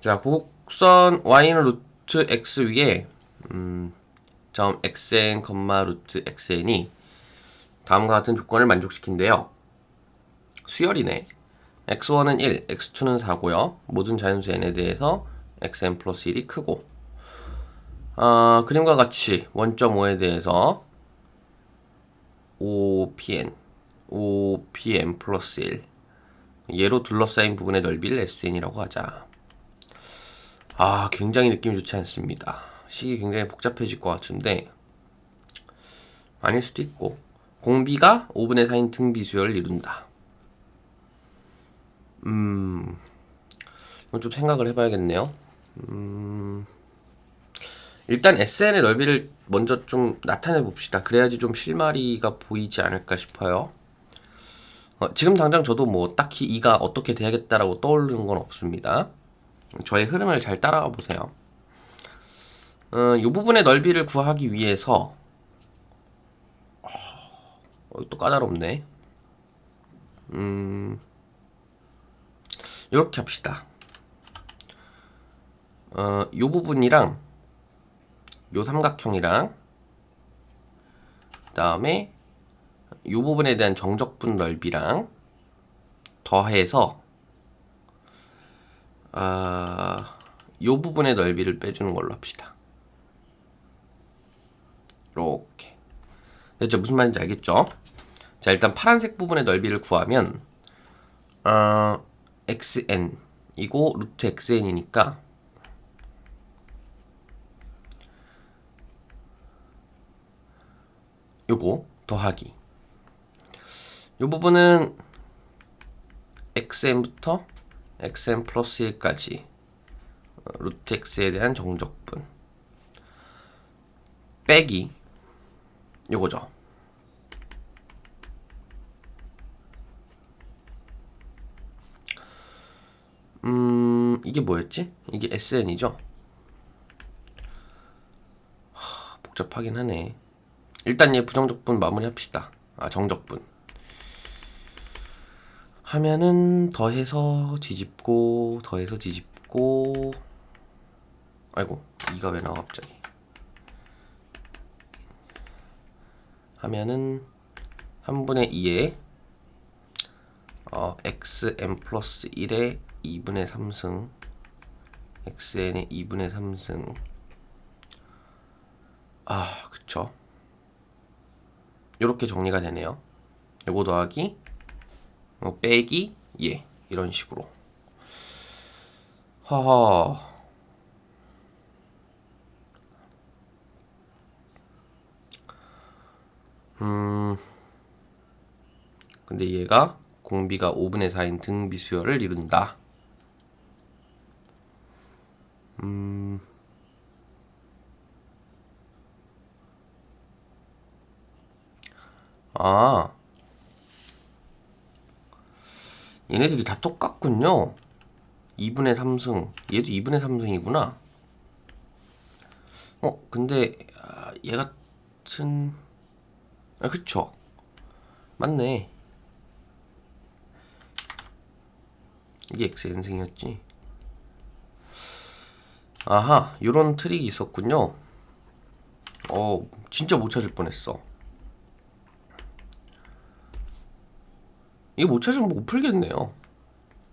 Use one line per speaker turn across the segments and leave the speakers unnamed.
자, 곡선 y는 루트 x 위에 음, 점 xn, 루트 xn이 다음과 같은 조건을 만족시킨대요. 수열이네. x1은 1, x2는 4고요. 모든 자연수 n에 대해서 xn 플러스 1이 크고 아, 그림과 같이 원점 5에 대해서 5pn, 5pm 플러스 1 얘로 둘러싸인 부분의 넓이를 sn이라고 하자. 아, 굉장히 느낌이 좋지 않습니다. 식이 굉장히 복잡해질 것 같은데 아닐 수도 있고 공비가 5분의 4인 등비수열을 이룬다. 음, 이건 좀 생각을 해봐야겠네요. 음, 일단 SN의 넓이를 먼저 좀 나타내 봅시다. 그래야지 좀 실마리가 보이지 않을까 싶어요. 어, 지금 당장 저도 뭐 딱히 이가 어떻게 돼야겠다라고 떠오르는 건 없습니다. 저의 흐름을 잘 따라가 보세요. 어, 이 부분의 넓이를 구하기 위해서 어, 또 까다롭네. 음, 이렇게 합시다. 어, 이 부분이랑 요 삼각형이랑 그 다음에 이 부분에 대한 정적분 넓이랑 더해서 아, 요 부분의 넓이를 빼주는 걸로 합시다. 이렇게. 됐죠? 무슨 말인지 알겠죠? 자, 일단 파란색 부분의 넓이를 구하면 어, xn 이고 루트 xn이니까 요거 더하기 요 부분은 xn부터 xn 플러스 1까지 어, 루트 x에 대한 정적분 빼기 요거죠. 음, 이게 뭐였지? 이게 SN이죠? 하, 복잡하긴 하네. 일단 얘 부정적분 마무리 합시다. 아, 정적분. 하면은 더해서 뒤집고 더해서 뒤집고. 아이고 이가 왜 나와 갑자기? 하면은 3분의 2에 어, xn 플러스 1에 2분의 3승 xn의 2분의 3승. 아 그쵸? 이렇게 정리가 되네요. 요거 더하기 어, 빼기 예 이런 식으로. 하하. 음. 근데 얘가 공비가 5분의 4인 등비 수열을 이룬다. 음. 아, 얘네들이 다 똑같군요. 2분의 3승. 얘도 2분의 3승이구나. 어, 근데 아, 얘 같은 아, 그쵸. 맞네. 이게 X 연승이었지. 아하, 요런 트릭이 있었군요. 어, 진짜 못 찾을 뻔했어. 이거 못 찾으면 못 풀겠네요.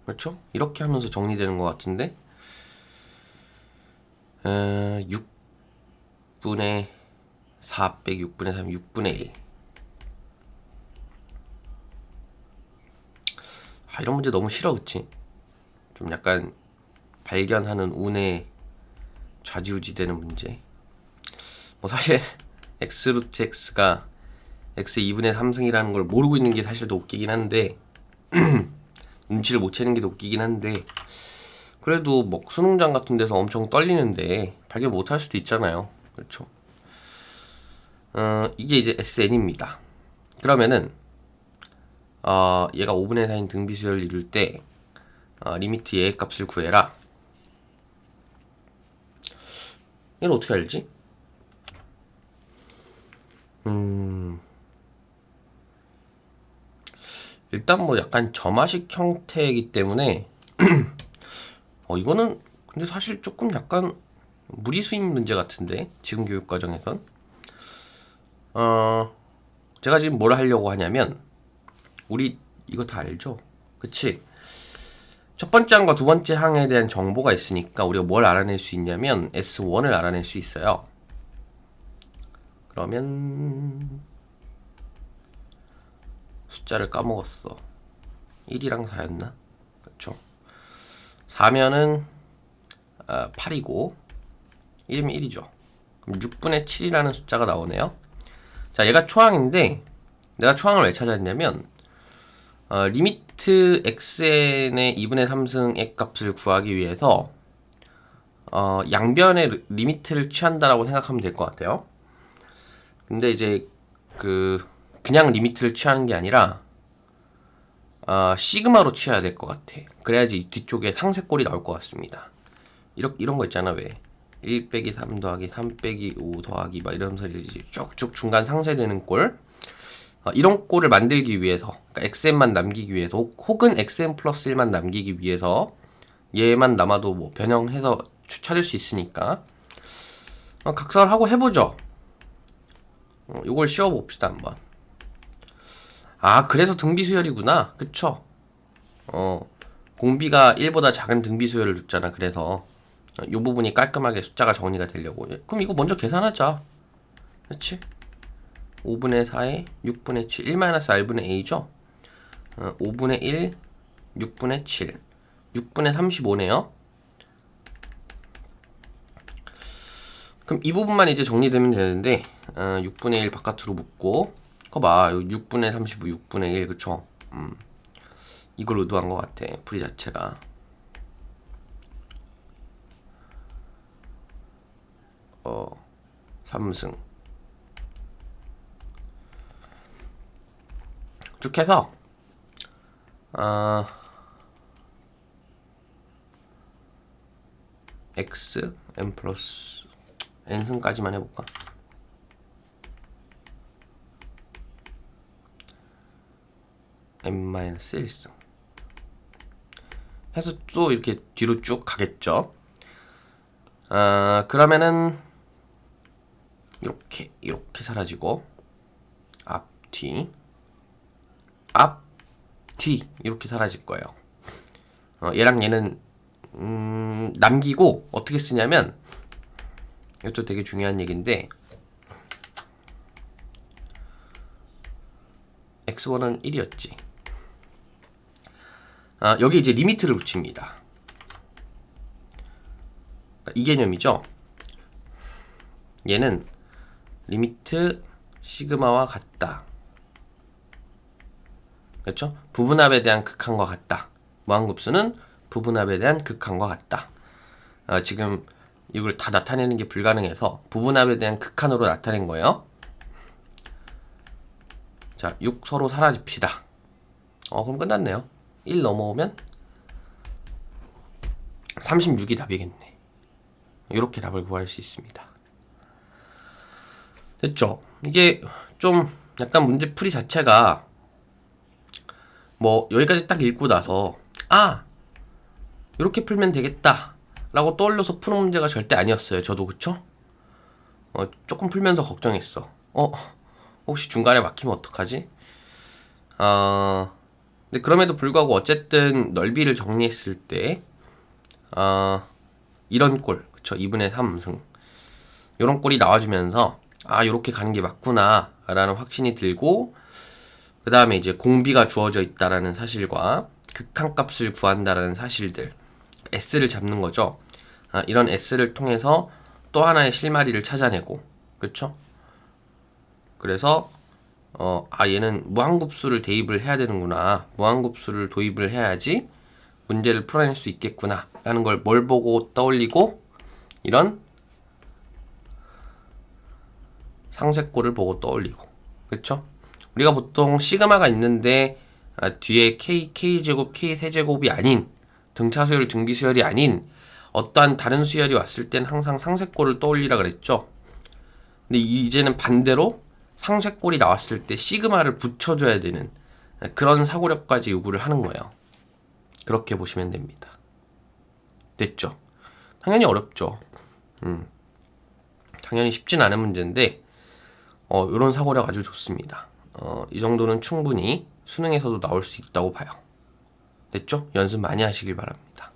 그렇죠? 이렇게 하면서 정리되는 것 같은데 에, 6분의 4 빼기 6분의 3, 6분의 1 아, 이런 문제 너무 싫어 그치? 좀 약간 발견하는 운에 좌지우지 되는 문제 뭐 사실 x 루트 x가 x 2분의 3승이라는 걸 모르고 있는 게 사실 더 웃기긴 한데 눈치를 못 채는 게 더 웃기긴 한데 그래도 뭐 수능장 같은 데서 엄청 떨리는데 발견 못 할 수도 있잖아요. 그렇죠? 어, 이게 이제 SN입니다. 그러면은 어, 얘가 5분의 4인 등비수열을 이룰 때 어, 리미트 얘의 값을 구해라. 이걸 어떻게 알지? 음, 일단 뭐 약간 점화식 형태이기 때문에 어 이거는 근데 사실 조금 약간 무리수익 문제 같은데 지금 교육 과정에선 어 제가 지금 뭘 하려고 하냐면 우리 이거 다 알죠? 그치? 첫 번째 항과 두 번째 항에 대한 정보가 있으니까 우리가 뭘 알아낼 수 있냐면 S1을 알아낼 수 있어요. 그러면 숫자를 까먹었어. 1이랑 4였나? 그렇죠. 4면은 아, 8이고 1이면 1이죠. 그럼 6분의 7이라는 숫자가 나오네요. 자, 얘가 초항인데 내가 초항을 왜 찾았냐면 어, 리미트 xn의 2분의 3승 액값을 구하기 위해서 어, 양변의 리- 리미트를 취한다라고 생각하면 될 것 같아요. 근데 이제 그 그냥 리미트를 취하는 게 아니라 어, 시그마로 취해야 될 것 같아. 그래야지 이 뒤쪽에 상쇄꼴이 나올 것 같습니다. 이런 이런 거 있잖아 왜? 1 빼기 3 더하기 3 빼기 5 더하기 막 이러면서 이제 쭉쭉 중간 상쇄되는 꼴. 어, 이런 꼴을 만들기 위해서 그러니까 xn만 남기기 위해서 혹- 혹은 xn 플러스 1만 남기기 위해서 얘만 남아도 뭐 변형해서 추- 찾을 수 있으니까 어, 각성을 하고 해보죠. 어, 이걸 씌워봅시다 한번. 아 그래서 등비 수열이구나. 그쵸? 어 공비가 1보다 작은 등비 수열을 줬잖아. 그래서 어, 이 부분이 깔끔하게 숫자가 정리가 되려고. 예, 그럼 이거 먼저 계산하자. 그렇지? 5분의 4에 6분의 7, 1-r분의 a죠? 어, 5분의 1, 6분의 7, 6분의 35네요. 그럼 이 부분만 이제 정리되면 되는데 어, 6분의 1 바깥으로 묶고 그거 봐 6분의 35, 6분의 1 그쵸? 음. 이걸 의도한 것 같아 풀이 자체가 어 3승 쭉 해서 아 x n 플러스 n승까지만 해볼까? N-1승 해서 또 이렇게 뒤로 쭉 가겠죠? 아 그러면은 이렇게 이렇게 사라지고 앞뒤 앞뒤 이렇게 사라질 거예요. 어, 얘랑 얘는 음, 남기고 어떻게 쓰냐면 이것도 되게 중요한 얘기인데 x1은 1이었지. 아, 여기 이제 리미트를 붙입니다. 이 개념이죠. 얘는 리미트 시그마와 같다. 그렇죠? 부분합에 대한 극한과 같다. 무한급수는 부분합에 대한 극한과 같다. 아, 지금 이걸 다 나타내는 게 불가능해서 부분합에 대한 극한으로 나타낸 거예요. 자, 6 서로 사라집시다. 어, 그럼 끝났네요. 1 넘어오면 36이 답이겠네. 이렇게 답을 구할 수 있습니다. 됐죠? 이게 좀 약간 문제 풀이 자체가 뭐 여기까지 딱 읽고 나서 아 이렇게 풀면 되겠다 라고 떠올려서 푸는 문제가 절대 아니었어요 저도 그쵸? 어, 조금 풀면서 걱정했어 어 혹시 중간에 막히면 어떡하지? 어, 근데 그럼에도 불구하고 어쨌든 넓이를 정리했을 때 어, 이런 꼴 그쵸 2분의 3승 이런 꼴이 나와주면서 아 요렇게 가는 게 맞구나 라는 확신이 들고 그 다음에 이제 공비가 주어져 있다라는 사실과 극한 값을 구한다라는 사실들 S를 잡는 거죠. 아, 이런 S를 통해서 또 하나의 실마리를 찾아내고 그렇죠? 그래서 어, 아 얘는 무한급수를 대입을 해야 되는구나. 무한급수를 도입을 해야지 문제를 풀어낼 수 있겠구나. 라는 걸 뭘 보고 떠올리고 이런 상쇄꼴을 보고 떠올리고 그렇죠? 우리가 보통 시그마가 있는데 아, 뒤에 k k 제곱 k 세제곱이 아닌 등차 수열 등비 수열이 아닌 어떠한 다른 수열이 왔을 땐 항상 상쇄꼴을 떠올리라 그랬죠. 근데 이제는 반대로 상쇄꼴이 나왔을 때 시그마를 붙여줘야 되는 그런 사고력까지 요구를 하는 거예요. 그렇게 보시면 됩니다. 됐죠? 당연히 어렵죠. 음. 당연히 쉽진 않은 문제인데 어, 이런 사고력 아주 좋습니다. 어, 이 정도는 충분히 수능에서도 나올 수 있다고 봐요. 됐죠? 연습 많이 하시길 바랍니다.